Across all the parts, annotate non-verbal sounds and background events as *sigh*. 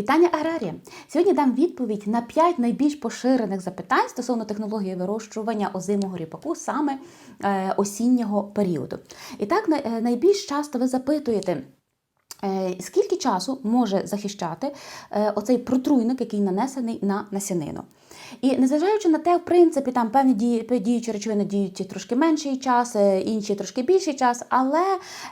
Вітання аграрія! Сьогодні дам відповідь на 5 найбільш поширених запитань стосовно технології вирощування озимого ріпаку саме е, осіннього періоду. І так, е, найбільш часто ви запитуєте. е, Скільки часу може захищати оцей протруйник, який нанесений на насінину? І незважаючи на те, в принципі, там певні дії, діючі речовини діють трошки менший час, е, інші трошки більший час, але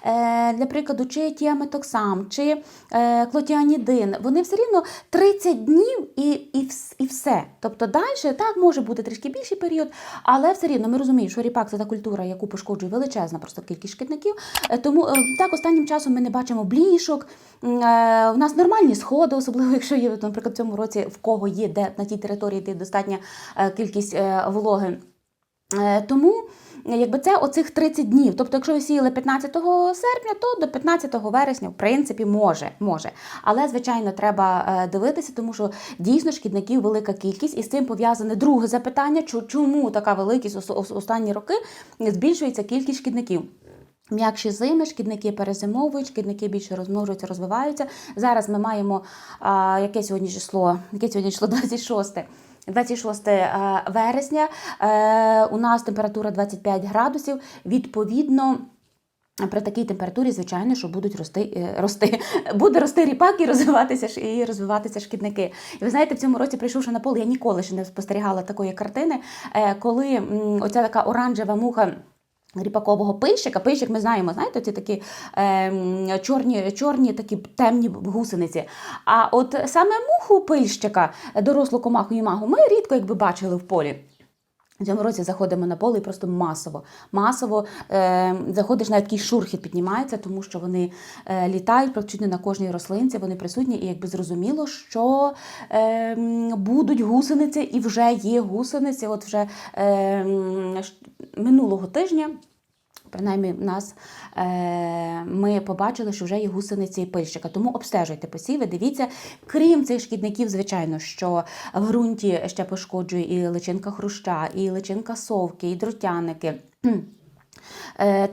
е, для прикладу, чи тіаметоксам, чи е, клотіанідин, вони все рівно 30 днів і, і, і все. Тобто далі так може бути трішки більший період, але все рівно ми розуміємо, що ріпак це та культура, яку пошкоджує величезна просто кількість шкідників. Е, Тому е, так останнім часом ми не бачимо блішок. У нас нормальні сходи, особливо *laughs* якщо є, наприклад, в цьому році в кого є де на тій території, де достатня е, кількість е, вологи. Е, Тому якби це оцих 30 днів. Тобто, якщо ви сіяли 15 серпня, то до 15 вересня, в принципі, може. може. Але, звичайно, треба дивитися, тому що дійсно шкідників велика кількість, і з цим пов'язане друге запитання: чому така великість ос- ос- останні роки збільшується кількість шкідників. М'якші зими, шкідники перезимовують, шкідники більше розмножуються, розвиваються. Зараз ми маємо а, яке сьогодні число? Яке сьогодні число *laughs* 26? 26 е, вересня. Е, у нас температура 25 градусів. Відповідно. При такій температурі, звичайно, що будуть рости, е, рости, *laughs* буде рости ріпак і розвиватися і розвиватися шкідники. І ви знаєте, в цьому році, прийшовши на поле, я ніколи ще не спостерігала такої картини, коли оця така оранжева муха. Ріпакового пильщика. Пильщик ми знаємо, знаєте, ці такі е, чорні, чорні такі темні гусениці. А от саме муху пильщика, дорослу комаху і магу, ми рідко якби бачили в полі. В цьому році заходимо на поле і просто масово. Масово е, заходиш, навіть такий шурхіт піднімається, тому що вони е, літають практично на кожній рослинці, вони присутні, і якби зрозуміло, що е, будуть гусениці, і вже є гусениці. От вже е, минулого тижня. Принаймні, в нас е, ми побачили, що вже є гусениці і пильщика. Тому обстежуйте посіви, дивіться. Крім цих шкідників, звичайно, що в ґрунті ще пошкоджує і личинка хруща, і личинка совки, і дротяники. Е,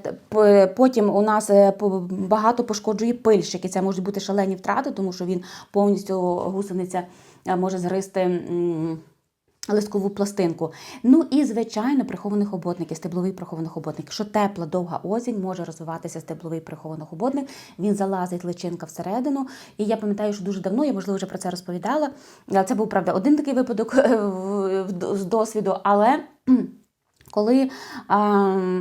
Потім у нас е, багато пошкоджує пильщики. Це можуть бути шалені втрати, тому що він повністю гусениця е, може згризти. Листкову пластинку. Ну і, звичайно, прихований хоботник, стебловий прихований хоботник. Якщо тепла, довга осінь, може розвиватися стебловий прихований хоботник. Він залазить личинка всередину. І я пам'ятаю, що дуже давно, я можливо вже про це розповідала. Це був правда один такий випадок е, з досвіду, але. Коли а,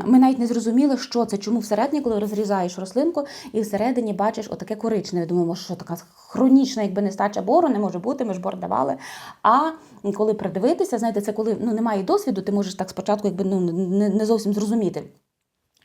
ми навіть не зрозуміли, що це, чому всередині, коли розрізаєш рослинку, і всередині бачиш отаке коричневе. Думаємо, що така хронічна, якби нестача бору, не може бути, ми ж бор давали. А коли придивитися, знаєте, це коли ну, немає досвіду, ти можеш так спочатку якби, ну, не зовсім зрозуміти.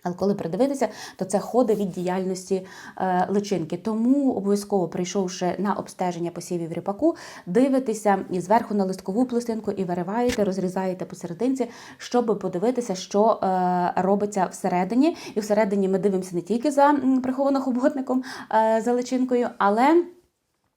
Але коли придивитися, то це ходи від діяльності е, личинки. Тому обов'язково, прийшовши на обстеження посівів ріпаку, дивитеся і зверху на листкову пластинку і вириваєте, розрізаєте посерединці, щоб подивитися, що е, робиться всередині. І всередині ми дивимося не тільки за прихованим хоботником, е, за личинкою, але.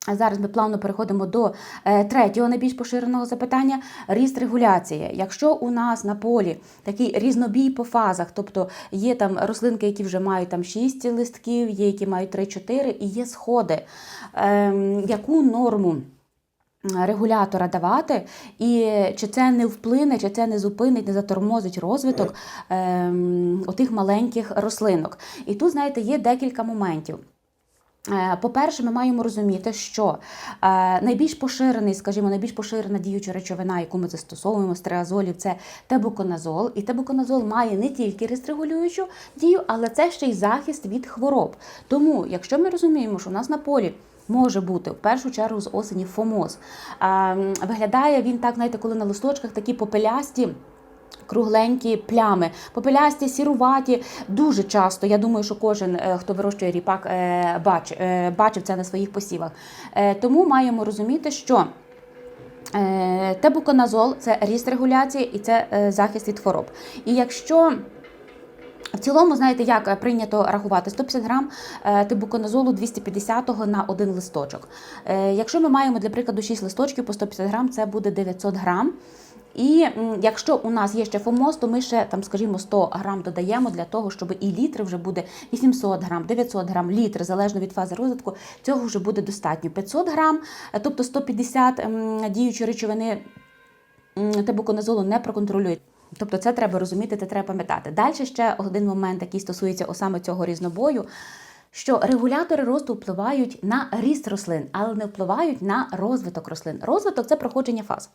Зараз ми плавно переходимо до е, третього найбільш поширеного запитання ріст регуляції. Якщо у нас на полі такий різнобій по фазах, тобто є там рослинки, які вже мають там 6 листків, є які мають 3-4 і є сходи, ем, яку норму? Регулятора давати, і чи це не вплине, чи це не зупинить, не затормозить розвиток ем, отих маленьких рослинок. І тут, знаєте, є декілька моментів. Е, По-перше, ми маємо розуміти, що е, найбільш поширений, скажімо, найбільш поширена діюча речовина, яку ми застосовуємо з це тебуконазол. І тебуконазол має не тільки рестрегулюючу дію, але це ще й захист від хвороб. Тому, якщо ми розуміємо, що у нас на полі може бути в першу чергу з осені фомоз, е, виглядає він так, знаєте, коли на листочках такі попелясті. Кругленькі плями, попелясті, сіруваті. Дуже часто, я думаю, що кожен, е, хто вирощує ріпак, е, бач, е, бачив це на своїх посівах. Тому маємо розуміти, що тебуконазол це ріст регуляції і це захист від хвороб. І якщо в цілому, знаєте, як прийнято рахувати 150 грам тибуконазолу 250-го на один листочок. Якщо ми маємо, для прикладу, 6 листочків по 150 грам, це буде 900 грам. І якщо у нас є ще фомоз, то ми ще там, скажімо, 100 грам додаємо для того, щоб і літр вже буде 800 грам, 900 грам, літр, залежно від фази розвитку, цього вже буде достатньо. 500 грам, е, тобто 150 м, діючої речовини тебуконазолу не проконтролюють. Тобто це треба розуміти, це треба пам'ятати. Далі ще один момент, який стосується саме цього різнобою. Що регулятори росту впливають на ріст рослин, але не впливають на розвиток рослин. Розвиток це проходження фаз.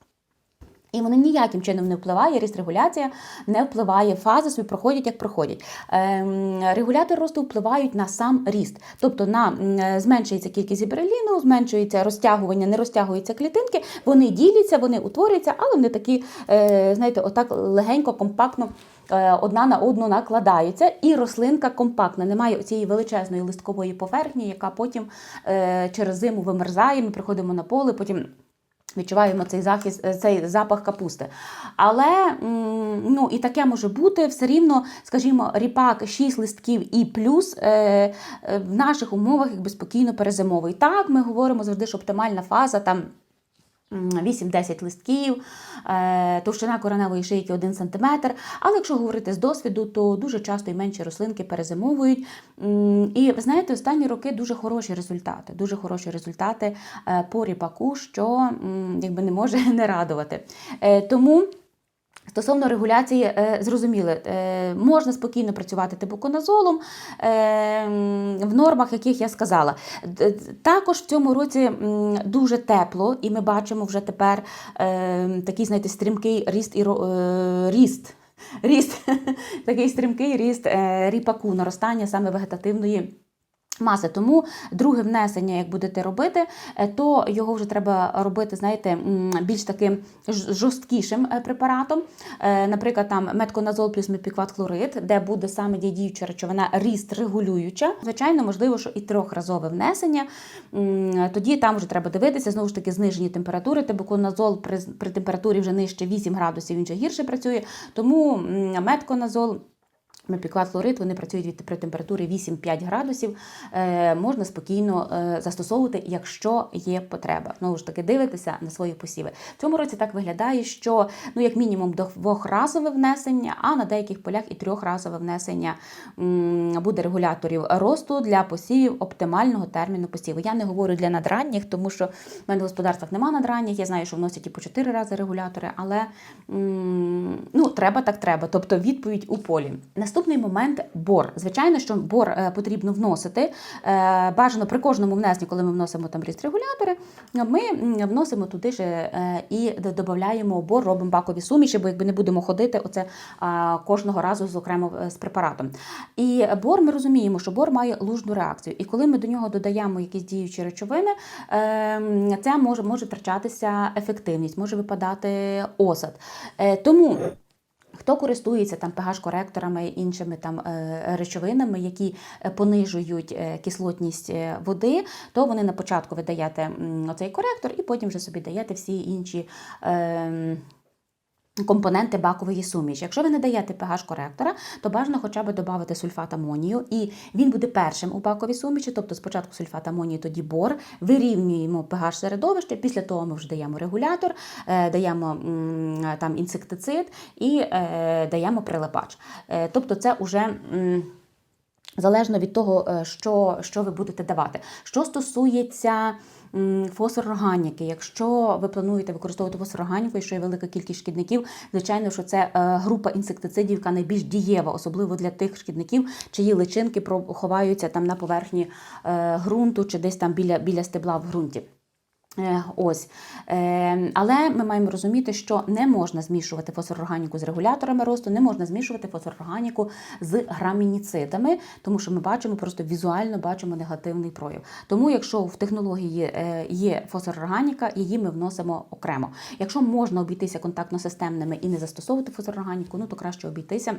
І вони ніяким чином не впливає, ріст регуляція не впливає, фази собі проходять, як проходять. Ем, регулятори росту впливають на сам ріст, тобто на зменшується кількість гібереліну, зменшується розтягування, не розтягуються клітинки, вони діляться, вони утворюються, але вони такі, е, знаєте, отак легенько, компактно. е, Одна на одну накладаються, і рослинка компактна. Немає цієї величезної листкової поверхні, яка потім е, через зиму вимерзає. Ми приходимо на поле, потім Відчуваємо цей захист, е, цей запах капусти. Але ну, і таке може бути все рівно, скажімо, ріпак 6 листків і плюс е, е, в наших умовах якби спокійно перезимовий. Так, ми говоримо завжди, що оптимальна фаза там. М, 8-10 листків, е, товщина кореневої шийки 1 см. Але якщо говорити з досвіду, то дуже часто і менші рослинки перезимовують. І ви знаєте, останні роки дуже хороші результати. Дуже хороші результати е, по ріпаку, що якби не може *laughs* не радувати. Е, Тому. Стосовно регуляції, е, зрозуміли, е, можна спокійно працювати тибуконазолом е, в нормах, яких я сказала. Також в цьому році дуже тепло, і ми бачимо вже тепер такий, знаєте, стрімкий ріст і ріст. Ріст, *laughs* такий стрімкий ріст ріпаку, наростання саме вегетативної. Маси, тому друге внесення, як будете робити, е, то його вже треба робити, знаєте, більш таким жорсткішим е, препаратом. Е, Наприклад, там метконазол плюс мепікват-хлорид, де буде саме діюча речовина ріст регулююча. Звичайно, можливо, що і трьохразове внесення. Тоді там вже треба дивитися, знову ж таки, знижені температури. Тебуконазол при, при температурі вже нижче 8 градусів, він вже гірше працює. Тому метконазол. Мепіклад хлорид, вони працюють при температурі 8-5 градусів. Е, можна спокійно е, застосовувати, якщо є потреба. Знову ж таки, дивитися на свої посіви. В цьому році так виглядає, що ну як мінімум двохразове внесення, а на деяких полях і трьохразове внесення буде регуляторів росту для посівів оптимального терміну посіву. Я не говорю для надранніх, тому що в мене в господарствах немає надранніх. Я знаю, що вносять і по 4 рази регулятори, але ну треба так треба. Тобто відповідь у полі. Наступний момент бор. Звичайно, що бор е, потрібно вносити. Е, Бажано при кожному внесенні, коли ми вносимо там ріст регулятори, ми вносимо туди ж е, і додаємо бор, робимо бакові суміші, бо якби не будемо ходити оце кожного разу з е, з препаратом. І бор ми розуміємо, що бор має лужну реакцію. І коли ми до нього додаємо якісь діючі речовини, е, це може, може втрачатися ефективність, може випадати осад. Тому. Хто користується там pH-коректорами іншими там е, речовинами, які е, понижують е, кислотність води, то вони на початку ви даєте оцей коректор, і потім вже собі даєте всі інші. Компоненти бакової суміші. Якщо ви не даєте pH-коректора, то бажано хоча б додати сульфат амонію, і він буде першим у баковій суміші, тобто спочатку сульфат амонію, тоді бор, вирівнюємо pH середовище, після того ми вже даємо регулятор, е, даємо там інсектицид і е, даємо прилипач. Е, тобто це вже. Залежно від того, що, що ви будете давати. Що стосується м, фосфорорганіки, якщо ви плануєте використовувати фосфорганіку, що є велика кількість шкідників, звичайно, що це е, група інсектицидів, яка найбільш дієва, особливо для тих шкідників, чиї личинки ховаються там на поверхні е, ґрунту чи десь там біля, біля стебла в ґрунті. Е, Ось. Е, Але ми маємо розуміти, що не можна змішувати фосфорорганіку з регуляторами росту, не можна змішувати фосфорорганіку з грамініцидами, тому що ми бачимо, просто візуально бачимо негативний прояв. Тому, якщо в технології е, є фосфорорганіка, її ми вносимо окремо. Якщо можна обійтися контактно-системними і не застосовувати фосфорорганіку, ну то краще обійтися.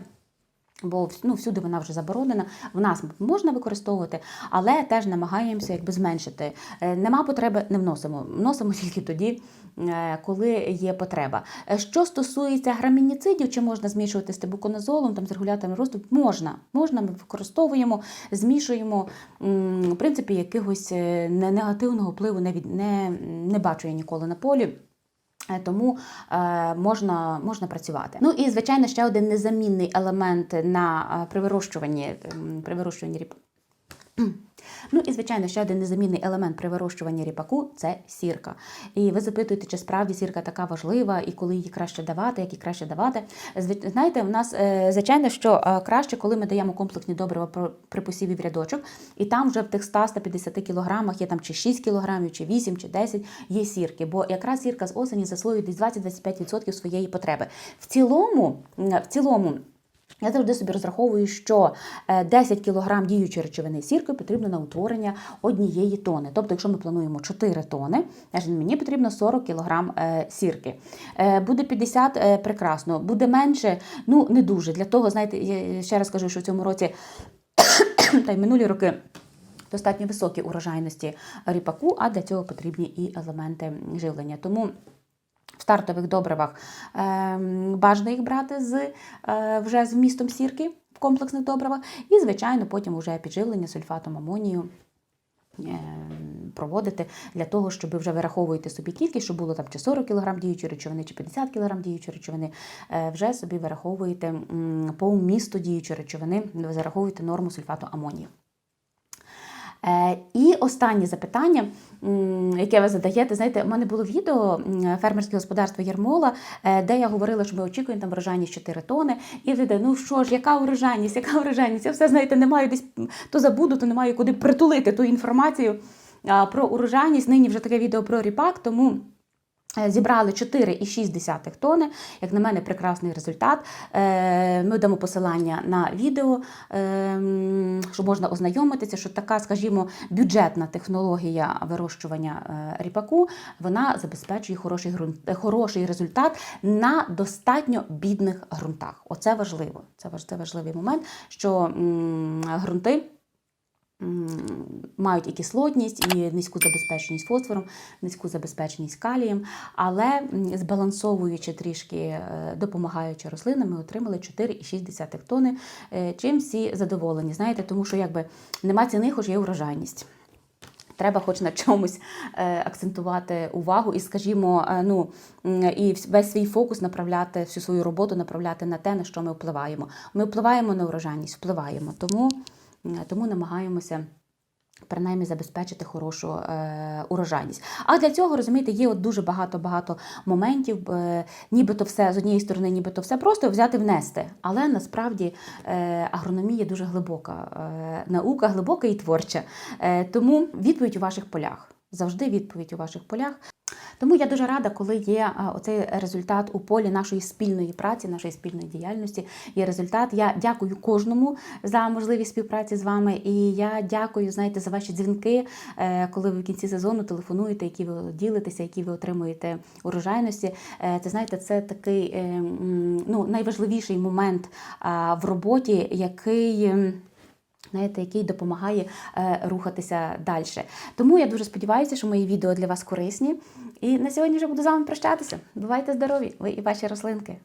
Бо ну, всюди вона вже заборонена, в нас можна використовувати, але теж намагаємося якби зменшити. Е, Нема потреби, не вносимо. Вносимо *laughs* тільки тоді, е, коли є потреба. Е, Що стосується грамініцидів, чи можна змішувати з тебуконазолом, там з регуляторами росту, можна. Можна, ми використовуємо, змішуємо. В принципі, якогось не- негативного впливу не, не, не бачу я ніколи на полі. Е, Тому е, можна, можна працювати. Ну і звичайно, ще один незамінний елемент на е, при вирощуванні, ем, при вирощуванні ріп. *clears throat* Ну і звичайно, ще один незамінний елемент при вирощуванні ріпаку це сірка. І ви запитуєте, чи справді сірка така важлива, і коли її краще давати, як її краще давати. Знаєте, у нас е, звичайно, що е, краще, коли ми даємо комплексні добрива при посіві в рядочок, і там вже в тих 100-150 кілограмах є там чи 6 кілограмів, чи 8, чи 10 є сірки. Бо якраз сірка з осені засвоює десь 20-25% своєї потреби. В цілому, в цілому. Я завжди собі розраховую, що е, 10 кг діючої речовини сірки потрібно на утворення однієї тони. Тобто, якщо ми плануємо 4 тони, мені потрібно 40 кг е, сірки. Е, Буде 50 е, прекрасно, буде менше, ну не дуже. Для того, знаєте, я ще раз кажу, що в цьому році *coughs* та й минулі роки. Достатньо високі урожайності ріпаку, а для цього потрібні і елементи живлення. Тому в стартових добривах ем, бажано їх брати з е, вже з вмістом сірки в комплексних добривах, і, звичайно, потім вже підживлення сульфатом амонію. е, Проводити для того, щоб вже вираховуєте собі кількість, щоб було там чи 40 кг діючої речовини, чи 50 кг діючої речовини, е, вже собі вираховуєте по вмісту діючої речовини, ви зараховуєте норму сульфату амонію. Е, І останнє запитання, яке ви задаєте, знаєте, у мене було відео фермерське господарство Єрмола, е, де я говорила, що ми очікуємо там врожайність 4 тони. І люди, ну що ж, яка урожайність, яка урожайність? Я все знаєте, не маю десь то забуду, то не маю куди притулити ту інформацію про урожайність. Нині вже таке відео про ріпак, тому. Е, Зібрали 4,6 тони. Як на мене, прекрасний результат. Е, Ми дамо посилання на відео, е, м, щоб можна ознайомитися, що така, скажімо, бюджетна технологія вирощування ріпаку вона забезпечує хороший хороший результат на достатньо бідних ґрунтах. Оце важливо. Це важ- це важливий момент, що ґрунти. Мають і кислотність, і низьку забезпеченість фосфором, низьку забезпеченість калієм, але збалансовуючи трішки, е, допомагаючи рослинам, ми отримали 4,6 тони. е, Чим всі задоволені, знаєте, тому що якби нема ціни, хоч є урожайність. Треба хоч на чомусь е, акцентувати увагу і, скажімо, ну і весь свій фокус направляти, всю свою роботу направляти на те, на що ми впливаємо. Ми впливаємо на урожайність, впливаємо. Тому, тому намагаємося. Принаймні забезпечити хорошу е, урожайність. А для цього, розумієте, є от дуже багато-багато моментів, е, нібито все з однієї сторони, нібито все просто взяти внести. Але насправді е, агрономія дуже глибока е, наука, глибока і творча. Е, тому відповідь у ваших полях. Завжди відповідь у ваших полях. Тому я дуже рада, коли є оцей результат у полі нашої спільної праці, нашої спільної діяльності. Є результат. Я дякую кожному за можливість співпраці з вами. І я дякую, знаєте, за ваші дзвінки, е, коли ви в кінці сезону телефонуєте, які ви ділитеся, які ви отримуєте урожайності. Е, Це знаєте, це такий е, ну, найважливіший момент в роботі, який. Знаєте, який допомагає е, рухатися далі. Тому я дуже сподіваюся, що мої відео для вас корисні. І на сьогодні вже буду з вами прощатися. Бувайте здорові, ви і ваші рослинки.